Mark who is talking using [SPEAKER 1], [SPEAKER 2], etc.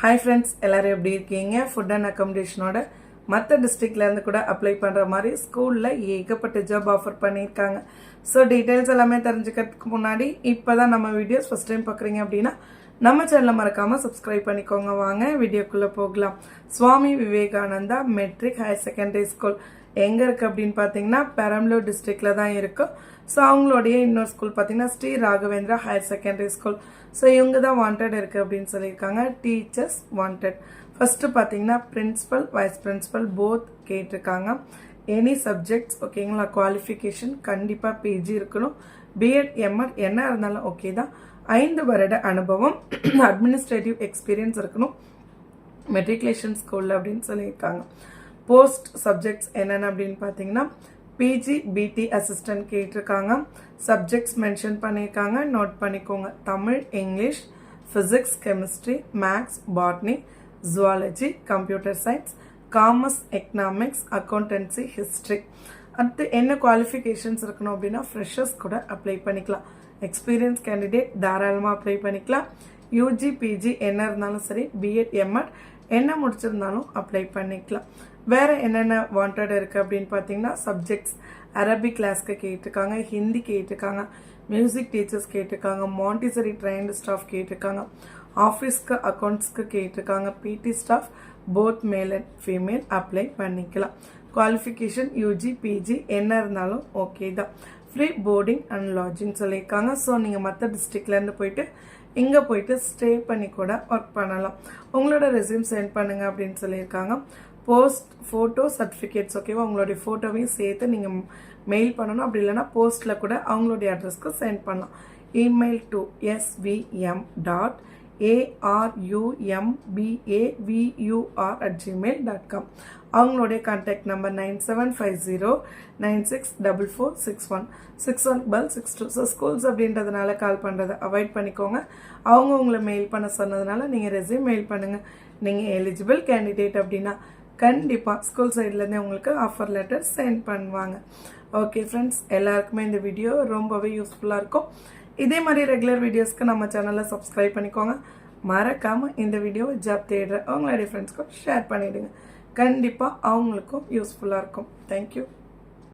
[SPEAKER 1] Hi friends எல்லோரும் எப்படி இருக்கீங்க? ஃபுட் அண்ட் அக்காமடேஷனோட மற்ற டிஸ்ட்ரிக்ட்லேருந்து கூட அப்ளை பண்ணுற மாதிரி ஸ்கூலில் ஏகப்பட்ட ஜாப் ஆஃபர் பண்ணியிருக்காங்க. ஸோ டீட்டெயில்ஸ் எல்லாமே தெரிஞ்சுக்கிறதுக்கு முன்னாடி இப்போ தான் நம்ம வீடியோஸ் ஃபஸ்ட் டைம் பார்க்குறீங்க அப்படின்னா நம்ம சேனலை மறக்காமல் சப்ஸ்கிரைப் பண்ணிக்கோங்க. வாங்க வீடியோக்குள்ளே போகலாம். Swami Vivekananda matric higher secondary school எங்கே இருக்குது அப்படின்னு பார்த்தீங்கன்னா பெரம்பலூர் டிஸ்ட்ரிக்டில் தான் இருக்கும் ஸோ அவங்களுடைய இன்னொரு ஸ்கூல் பார்த்தீங்கன்னா Sri Raghavendra higher secondary school so இவங்க தான் வாண்டட் இருக்குது அப்படின்னு சொல்லியிருக்காங்க. டீச்சர்ஸ் வாண்டட் ஃபஸ்ட்டு பார்த்தீங்கன்னா பிரின்ஸிபல் வைஸ் பிரின்ஸிபல் போத் கேட்டிருக்காங்க. எனி சப்ஜெக்ட்ஸ் ஓகேங்களா குவாலிஃபிகேஷன் கண்டிப்பாக பிஜி இருக்கணும். பிஎட் எம்எட் என்ன இருந்தாலும் ஓகே தான். ஐந்து வருட அனுபவம் அட்மினிஸ்ட்ரேட்டிவ் எக்ஸ்பீரியன்ஸ் இருக்கணும். மெட்ரிகுலேஷன் ஸ்கூலில் அப்படின்னு சொல்லியிருக்காங்க. போஸ்ட் சப்ஜெக்ட்ஸ் என்னென்ன அப்படின்னு பார்த்தீங்கன்னா பிஜி பிடி அசிஸ்டன்ட் கேட்டிருக்காங்க. சப்ஜெக்ட்ஸ் மென்ஷன் பண்ணியிருக்காங்க. நோட் பண்ணிக்கோங்க. Tamil English physics chemistry maths botany zoology computer science commerce economics accountancy history அடுத்து என்ன குவாலிஃபிகேஷன்ஸ் இருக்கணும் அப்படின்னா ஃப்ரெஷர்ஸ் கூட அப்ளை பண்ணிக்கலாம். எக்ஸ்பீரியன்ஸ் கேண்டிடேட் தாராளமாக அப்ளை பண்ணிக்கலாம். யூஜி பிஜி என்ன இருந்தாலும் சரி பிஎட் எம்எட் என்ன முடிச்சிருந்தாலும் அப்ளை பண்ணிக்கலாம். வேற என்னென்ன வாண்டட் இருக்குது அப்படின்னு பார்த்தீங்கன்னா சப்ஜெக்ட்ஸ் அரபிக் கிளாஸ்க்கு கேட்டிருக்காங்க ஹிந்தி கேட்டிருக்காங்க மியூசிக் டீச்சர்ஸ் கேட்டிருக்காங்க மாண்டிசரி ட்ரைன்டு ஸ்டாஃப் கேட்டிருக்காங்க ஆஃபீஸ்க்கு அக்கௌண்ட்ஸ்க்கு கேட்டிருக்காங்க PT staff both male and female apply பண்ணிக்கலாம். குவாலிஃபிகேஷன் யூஜி பிஜி என்ன இருந்தாலும் ஓகே தான். ஃப்ரீ போர்டிங் அண்ட் லாட்ஜிங் சொல்லியிருக்காங்க. ஸோ நீங்கள் மற்ற டிஸ்ட்ரிக்ட்லேருந்து போயிட்டு இங்கே போயிட்டு ஸ்டே பண்ணி கூட ஒர்க் பண்ணலாம். உங்களோட ரெசியூம் சென்ட் பண்ணுங்க அப்படின்னு சொல்லியிருக்காங்க. போஸ்ட் ஃபோட்டோ சர்டிஃபிகேட்ஸ் ஓகேவா உங்களுடைய ஃபோட்டோவையும் சேர்த்து நீங்கள் மெயில் பண்ணணும். அப்படி இல்லைன்னா போஸ்ட்டில் கூட அவங்களுடைய அட்ரஸ்க்கு சென்ட் பண்ணலாம். Email to SVM dot ஏஆர்யூஎம்பிஏவியூஆர் at Gmail dot com அவங்களுடைய contact number nine seven five zero nine six double four six one six one பல் சிக்ஸ் டூ ஸோ ஸ்கூல்ஸ் அப்படின்றதுனால கால் பண்ணுறதை அவாய்ட் பண்ணிக்கோங்க. அவங்க உங்களை மெயில் பண்ண சொன்னதுனால நீங்கள் ரெசியூம் மெயில் பண்ணுங்கள் நீங்கள் எலிஜிபிள் கேண்டிடேட் அப்படின்னா கண்டிப்பாக ஸ்கூல் சைட்லேருந்தே உங்களுக்கு ஆஃபர் லெட்டர் சென்ட் பண்ணுவாங்க. ஓகே ஃப்ரெண்ட்ஸ் எல்லாருக்குமே இந்த வீடியோ ரொம்பவே யூஸ்ஃபுல்லாக இருக்கும். இதே மாதிரி ரெகுலர் வீடியோஸ்க்கு நம்ம சேனலை சப்ஸ்கிரைப் பண்ணிக்கோங்க. மறக்காமல் இந்த வீடியோ ஜாப் தேடுற அவங்களுடைய ஃப்ரெண்ட்ஸ்க்கும் ஷேர் பண்ணிவிடுங்க கண்டிப்பாக அவங்களுக்கும் யூஸ்ஃபுல்லாக இருக்கும். தேங்க்யூ